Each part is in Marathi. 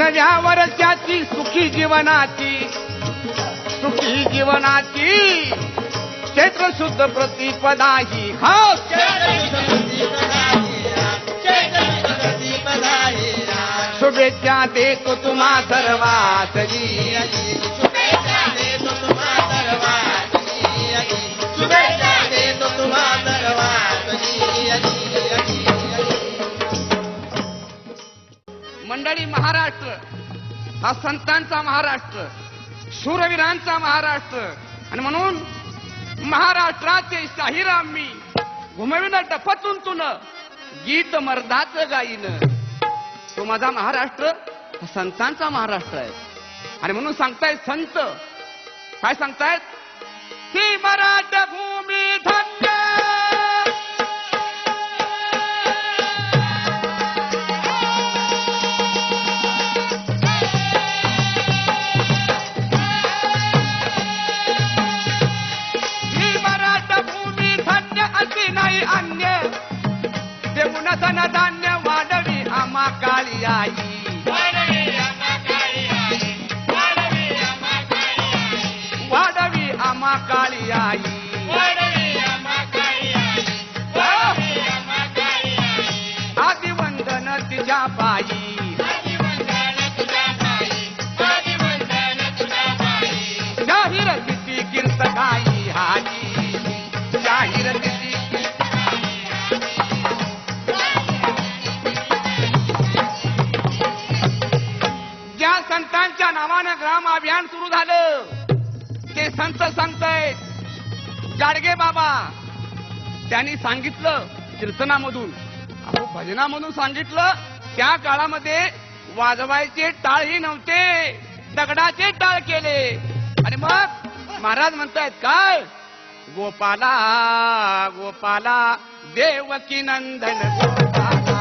नव्या वर्षाची सुखी जीवनाची सुखी जीवनाची क्षेत्र शुद्ध प्रतिपदा ही हो, सर्वात. शुभेच्छा देतो तुम्हा सर्वातरी मंडळी महाराष्ट्र हा संतांचा महाराष्ट्र शूरवीरांचा महाराष्ट्र. आणि म्हणून महाराष्ट्राचे शाहिराम मी घुमविन टपतून तुन गीत मर्दाच गाईन. तो माझा महाराष्ट्र हा संतांचा महाराष्ट्र आहे. आणि म्हणून सांगतायत संत. काय सांगतायत? ती मराठ भूमी देऊन धान्य वाढवी आम्हा काळी आई. वाढवी आम्हा काळी आई. आदिवंदन तिच्या बाई जाहीर किती कीर्त संतांच्या नावानं ग्राम अभियान सुरू झालं. ते संत सांगतायत गाडगे बाबा. त्यांनी सांगितलं कीर्तनामधून. भजनामधून सांगितलं त्या काळामध्ये वाजवायचे टाळही नव्हते दगडाचे टाळ केले. आणि मग महाराज म्हणतायत काय? गोपाला गोपाला देवकी नंदन गोपाला.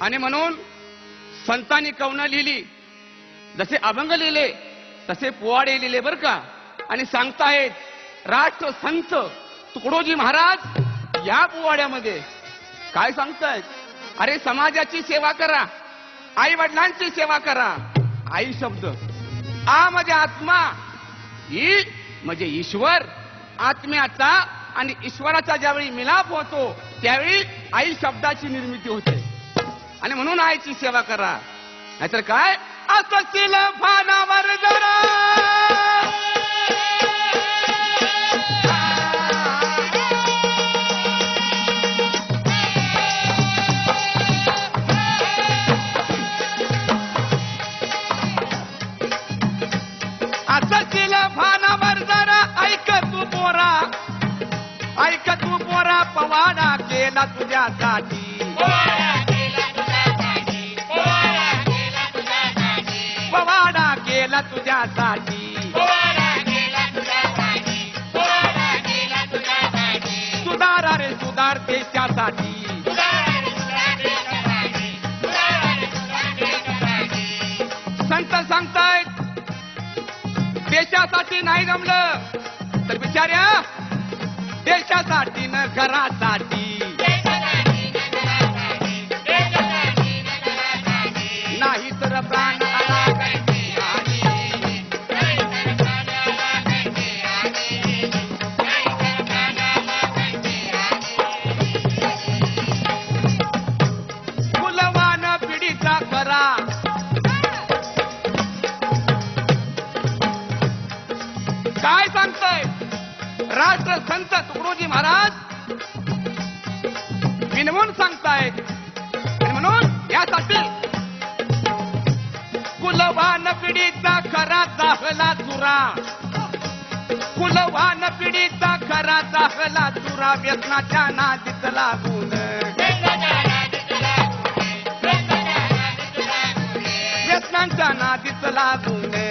आणि म्हणून संतांनी कवनं लिहिली. जसे अभंग लिहिले तसे पोवाडे लिहिले बर का. आणि सांगतायत राष्ट्र संत तुकडोजी महाराज या पोवाड्यामध्ये. काय सांगतायत अरे समाजाची सेवा करा आई वडिलांची सेवा करा. आई शब्द. आ म्हणजे आत्मा ई म्हणजे ईश्वर. आत्म्याचा आणि ईश्वराचा ज्यावेळी मिलाप होतो त्यावेळी आई शब्दाची निर्मिती होते. आणि म्हणून आईची सेवा करा. नाहीतर काय? असतील फानावर जरा. भानावर जरा. ऐक तू पोरा. ऐक तू पोरा पवाडा केला तुझ्यासाठी गेला तुझ्यासाठी सुधारा रे सुधार देशासाठी. संत सांगतायत देशासाठी नाही जमलं. तर बिचार्या देशासाठी न घरासाठी. राष्ट्र संत तुकडोजी महाराज विनवून सांगतायत. आणि म्हणून यासाठी कुलवान पिढीचा खरा दाखला चुरा. कुलवान पिढीचा खरा दाखला चुरा. व्यसनाच्या नादीत लागून. व्यसनांच्या नादीत लागून.